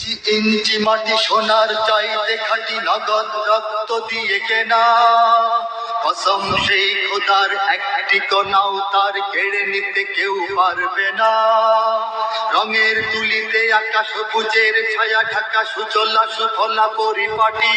ইঞ্চি ইঞ্চি মাটি সোনার চাইতে খাটি নগদ রক্ত দিয়ে কেনা। কসম সেই খোদার একটি কণাও তার কেড়ে নিতে কেউ পারবে না। রঙের তুলিতে আকাশ সবুজের ছায়া, ঢাকা সুচলা সুফলা পরিপাটি।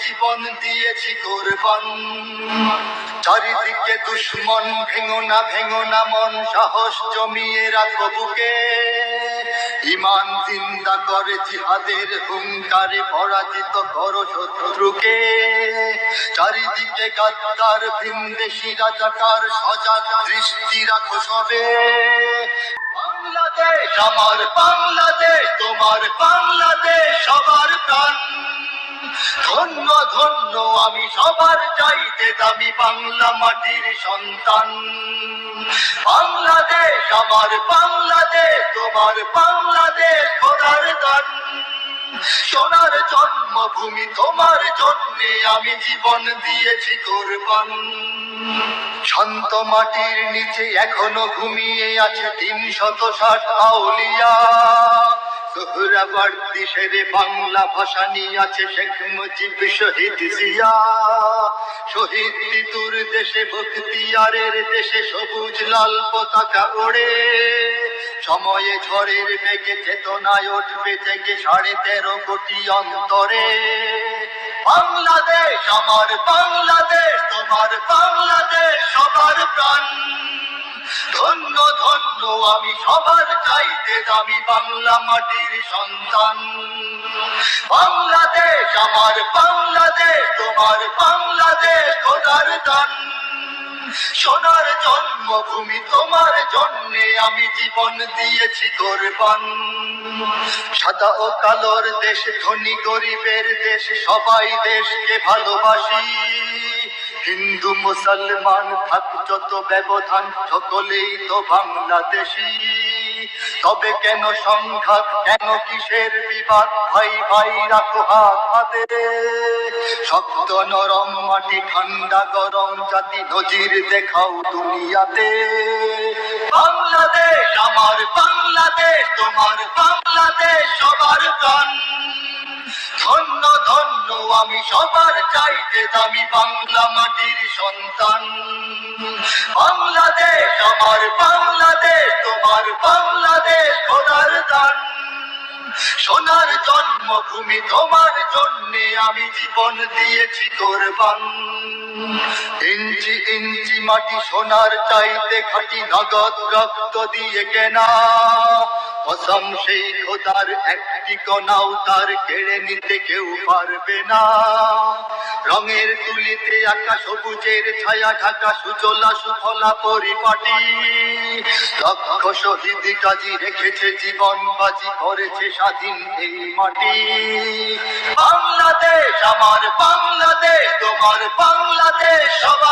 জীবন দিয়েছি কোরবান। চারিদিকে দুশ্মন, ভেঙো না ভেঙো না, মন সাহস জমিয়ে রাখো বুকে। ইমান জিন্দা করে জিহাদের হুঙ্কারে পরাজিত করো শত্রুকে। চারিদিকে গাদ্দার, ভিনদেশি রাজাকার, সজাগ দৃষ্টি রাখো সবে। বাংলাদেশ, আমার বাংলাদেশ, তোমার বাংলাদেশ, সবার প্রাণ। ধন্য ধন্য, আমি সবার চাইতে দামি বাংলা মাটির সন্তান। বাংলাদেশ, আমার বাংলাদেশ, তোমার বাংলাদেশ খোদার দান। সোনার জন্মভূমি তোমার জন্যে আমি জীবন দিয়েছি কোরবান। শান্ত মাটির নিচে এখনও ঘুমিয়ে আছে তিন শত ষাট আউলিয়া। সোহরাবার্দি সেরে বাংলা ভাষা নিয়ে আছে শেখ মুজিব শহীদ জিয়া। শহীদ তিতুর দেশে বখতিয়ারের দেশে সবুজ লাল পতাকা ওড়ে। সময়ে ঝড়ের বেগে চেতনায় উঠবে থেকে সাড়ে তেরো কোটি অন্তরে। বাংলাদেশ, আমার বাংলাদেশ, তোমার বাংলাদেশ, সবার প্রাণ। ধন্য ধন্য আমি সবার চাইতে দামি বাংলা মাটির সন্তান। বাংলাদেশ আমার বাংলাদেশ, তোমার বাংলাদেশ খোদার দান। সোনার জন্মভূমি তোমার জন্যে আমি জীবন দিয়েছি কোরবান। সাদা ও কালোর দেশ, ধনী গরিবের দেশ, সবাই দেশকে ভালোবাসি। হিন্দু মুসলমান থাক যত ব্যবধান সকলেই তো বাংলাদেশি। তবে কেন সংঘাত, কেন কিসের বিবাদ? ভাই ভাই, রাখো হাত হাতে। শক্ত নরম মাটি, ঠান্ডা গরম জাতি, নজির দেখাও দুনিয়াতে। বাংলাদেশ, আমার বাংলাদেশ, তোমার বাংলাদেশ, সবার প্রাণ। আমি সবার চাইতে দামি বাংলা মাটির সন্তান। বাংলাদেশ, আমার বাংলাদেশ, তোমার বাংলাদেশ খোদার দান। সোনার জন্মভূমি তোমার জন্যে আমি জীবন দিয়েছি কোরবান। ইঞ্চি ইঞ্চি মাটি সোনার চাইতে খাটি নগদ রক্ত দিয়ে কেনা। কসম সেই খোদার একটি কণাও তার কেড়ে নিতে কেউ পারবে না। রঙের তুলিতে আকাশ সবুজের ছায়া ঢাকা সুজলা সুফলা পরিপাটি। লক্ষ শহীদ কাজী রেখেছে জীবন, বাজি করেছে স্বাধীন এই মাটি। বাংলাদেশ, আমার বাংলাদেশ, তোমার বাংলাদেশ সবার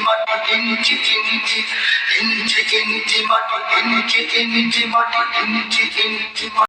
মাটি ইঞ্চি ইঞ্চি ইঞ্চি ইঞ্চি মাটি ইঞ্চি ইঞ্চি মাটি ইঞ্চি ইঞ্চি মাটি?